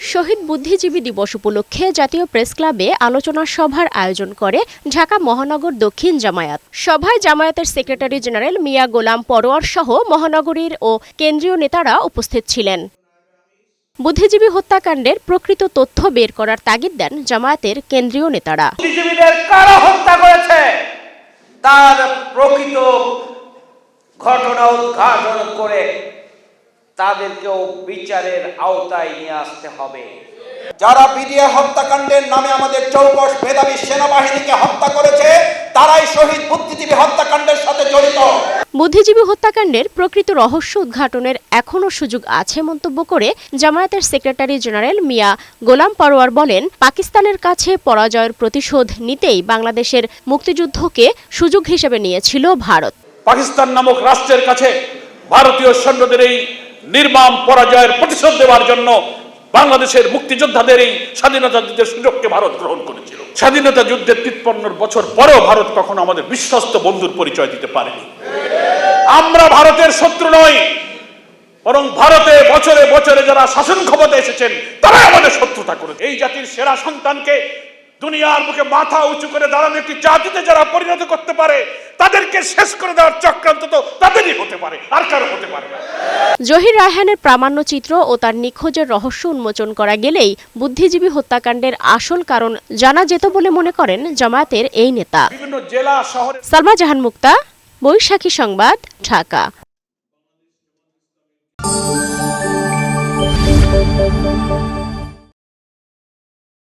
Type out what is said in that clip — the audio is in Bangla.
শহীদ বুদ্ধিজীবী দিবস উপলক্ষে জাতীয় প্রেস ক্লাবে আলোচনা সভার আয়োজন করে ঢাকা মহানগর দক্ষিণ জামায়াত। সভায় জামায়াতের সেক্রেটারি জেনারেল মিয়া গোলাম পরোয়ার সহ মহানগরীর ও কেন্দ্রীয় নেতারা উপস্থিত ছিলেন। বুদ্ধিজীবী হত্যাকাণ্ডের প্রকৃত তথ্য বের করার তাগিদ দেন জামায়াতের কেন্দ্রীয় নেতারা। হত্যা করেছে? তার প্রকৃত ঘটনা উদ্ঘাটন করে তাদেরকেও বিচারের আওতায় নিয়ে আসতে হবে। যারা বিডিএ হত্যাকাণ্ডের নামে আমাদের চৌকস মেধাবী সেনাবাহিনীকে হত্যা করেছে তারাই শহীদ বুদ্ধিজীবী হত্যাকাণ্ডের সাথে জড়িত। বুদ্ধিজীবী হত্যাকাণ্ডের প্রকৃত রহস্য উদ্ঘাটনের এখনও সুযোগ আছে মন্তব্য করে জামায়াতের সেক্রেটারি জেনারেল মিয়া গোলাম পরোয়ার বলেন পাকিস্তানের কাছে পরাজয়ের প্রতিশোধ নিতেই বাংলাদেশের মুক্তিযুদ্ধকে সুযোগ হিসেবে নিয়েছিল ভারত। পাকিস্তান নামক রাষ্ট্রের কাছে ভারতীয় সৈন্যদের এই নির্মাম পরাজয়ের প্রতিশোধ দেওয়ার জন্য বাংলাদেশের মুক্তিযোদ্ধাদের এই স্বাধীনতা যুদ্ধের সুযোগকে ভারত গ্রহণ করেছিল। স্বাধীনতা যুদ্ধের তিপ্পান্ন বছর পরেও ভারত কখনো আমাদের বিশ্বস্ত বন্ধুর পরিচয় দিতে পারেনি। আমরা ভারতের শত্রু নই, বরং ভারতে বছরে বছরে যারা শাসন ক্ষমতা এসেছেন, তারাই আমাদের শত্রুতা করেছে। এই জাতির সেরা সন্তানকে দুনিয়ার মুখে মাথা উঁচু করে দাঁড়ানো একটি জাতিতে যারা পরিণত করতে পারে তাদেরকে শেষ করে দেওয়ার চক্রান্ত তো তাদেরই হতে পারে আর কারও হতে পারে না। জহির রায়হানের প্রামাণ্য চিত্র ও তার নিখোঁজের রহস্য উন্মোচন করা গেলেই বুদ্ধিজীবী হত্যাকাণ্ডের আসল কারণ জানা যেত বলে মনে করেন জামায়াতের এই নেতা। বিভিন্ন জেলা শহরে সালমা জাহান মুক্তা বৈশাখী সংবাদ ঢাকা।